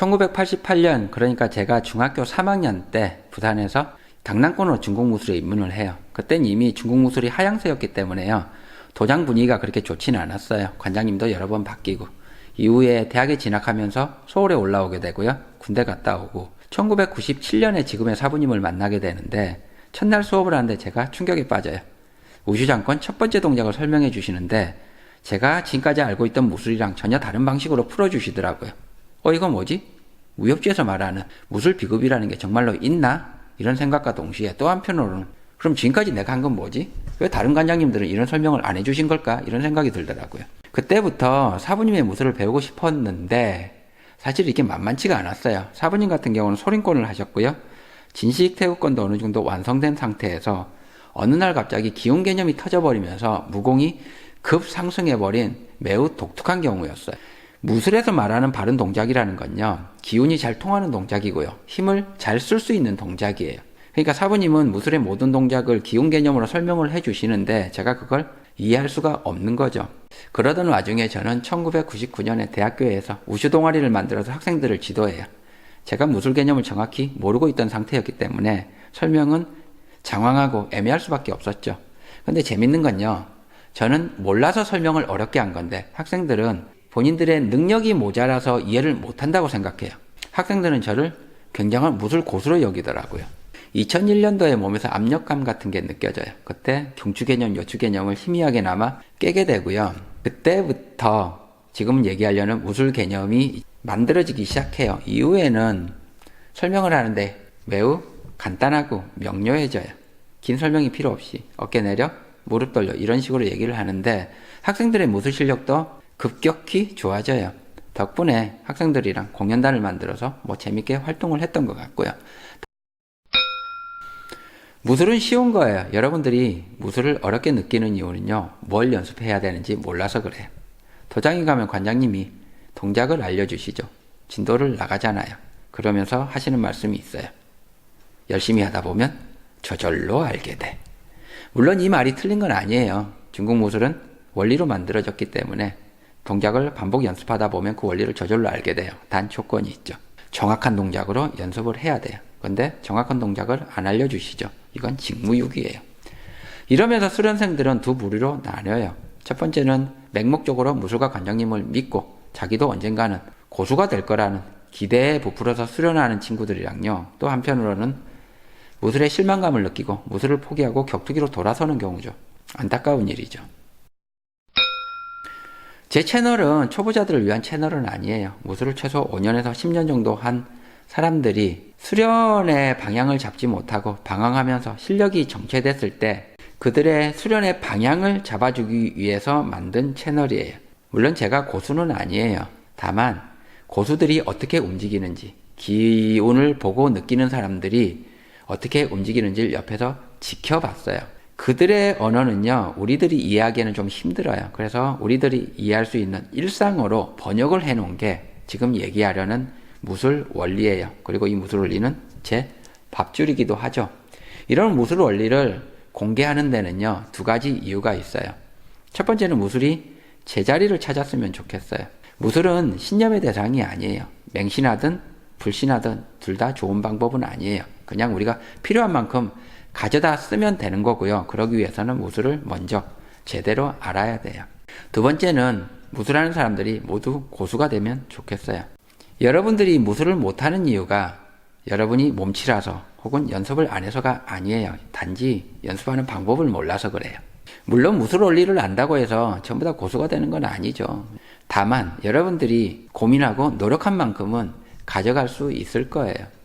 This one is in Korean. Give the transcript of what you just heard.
1988년 그러니까 제가 중학교 3학년 때 부산에서 강남권으로 중국 무술에 입문을 해요. 그땐 이미 중국 무술이 하향세였기 때문에요. 도장 분위기가 그렇게 좋지는 않았어요. 관장님도 여러 번 바뀌고 이후에 대학에 진학하면서 서울에 올라오게 되고요. 군대 갔다 오고 1997년에 지금의 사부님을 만나게 되는데 첫날 수업을 하는데 제가 충격에 빠져요. 우주장권 첫 번째 동작을 설명해 주시는데 제가 지금까지 알고 있던 무술이랑 전혀 다른 방식으로 풀어주시더라고요. 어, 이거 뭐지? 무협지에서 말하는 무술 비급이라는 게 정말로 있나? 이런 생각과 동시에 또 한편으로는 그럼 지금까지 내가 한 건 뭐지? 왜 다른 관장님들은 이런 설명을 안 해주신 걸까? 이런 생각이 들더라고요. 그때부터 사부님의 무술을 배우고 싶었는데 사실 이게 만만치가 않았어요. 사부님 같은 경우는 소rin권을 하셨고요. 진식 태국권도 어느 정도 완성된 상태에서 어느 날 갑자기 기운 개념이 터져버리면서 무공이 급상승해버린 매우 독특한 경우였어요. 무술에서 말하는 바른 동작이라는 건요, 기운이 잘 통하는 동작이고요, 힘을 잘 쓸 수 있는 동작이에요. 그러니까 사부님은 무술의 모든 동작을 기운 개념으로 설명을 해 주시는데 제가 그걸 이해할 수가 없는 거죠. 그러던 와중에 저는 1999년에 대학교에서 우주 동아리를 만들어서 학생들을 지도해요. 제가 무술 개념을 정확히 모르고 있던 상태였기 때문에 설명은 장황하고 애매할 수밖에 없었죠. 근데 재밌는 건요. 저는 몰라서 설명을 어렵게 한 건데 학생들은 본인들의 능력이 모자라서 이해를 못한다고 생각해요. 학생들은 저를 굉장한 무술 고수로 여기더라고요. 2001년도에 몸에서 압력감 같은 게 느껴져요. 그때 경추 개념, 여추 개념을 희미하게 남아 깨게 되고요. 그때부터 지금 얘기하려는 무술 개념이 만들어지기 시작해요. 이후에는 설명을 하는데 매우 간단하고 명료해져요. 긴 설명이 필요 없이 어깨 내려, 무릎 돌려 이런 식으로 얘기를 하는데 학생들의 무술 실력도 급격히 좋아져요. 덕분에 학생들이랑 공연단을 만들어서 뭐 재밌게 활동을 했던 것 같고요. 무술은 쉬운 거예요. 여러분들이 무술을 어렵게 느끼는 이유는요, 뭘 연습해야 되는지 몰라서 그래요. 도장에 가면 관장님이 동작을 알려주시죠. 진도를 나가잖아요. 그러면서 하시는 말씀이 있어요. 열심히 하다 보면 저절로 알게 돼. 물론 이 말이 틀린 건 아니에요. 중국 무술은 원리로 만들어졌기 때문에 동작을 반복 연습하다 보면 그 원리를 저절로 알게 돼요. 단 조건이 있죠. 정확한 동작으로 연습을 해야 돼요. 근데 정확한 동작을 안 알려주시죠. 이건 직무유기예요. 이러면서 수련생들은 두 부류로 나뉘어요. 첫 번째는 맹목적으로 무술가 관장님을 믿고 자기도 언젠가는 고수가 될 거라는 기대에 부풀어서 수련하는 친구들이랑요. 또 한편으로는 무술에 실망감을 느끼고 무술을 포기하고 격투기로 돌아서는 경우죠. 안타까운 일이죠. 제 채널은 초보자들을 위한 채널은 아니에요. 무술을 최소 5년에서 10년 정도 한 사람들이 수련의 방향을 잡지 못하고 방황하면서 실력이 정체됐을 때 그들의 수련의 방향을 잡아주기 위해서 만든 채널이에요. 물론 제가 고수는 아니에요. 다만 고수들이 어떻게 움직이는지 기운을 보고 느끼는 사람들이 어떻게 움직이는지를 옆에서 지켜봤어요. 그들의 언어는요, 우리들이 이해하기에는 좀 힘들어요. 그래서 우리들이 이해할 수 있는 일상어로 번역을 해 놓은 게 지금 얘기하려는 무술 원리예요. 그리고 이 무술 원리는 제 밥줄이기도 하죠. 이런 무술 원리를 공개하는 데는요, 두 가지 이유가 있어요. 첫 번째는 무술이 제자리를 찾았으면 좋겠어요. 무술은 신념의 대상이 아니에요. 맹신하든 불신하든 둘 다 좋은 방법은 아니에요. 그냥 우리가 필요한 만큼 가져다 쓰면 되는 거고요. 그러기 위해서는 무술을 먼저 제대로 알아야 돼요. 두 번째는 무술하는 사람들이 모두 고수가 되면 좋겠어요. 여러분들이 무술을 못하는 이유가 여러분이 몸치라서 혹은 연습을 안 해서가 아니에요. 단지 연습하는 방법을 몰라서 그래요. 물론 무술 원리를 안다고 해서 전부 다 고수가 되는 건 아니죠. 다만 여러분들이 고민하고 노력한 만큼은 가져갈 수 있을 거예요.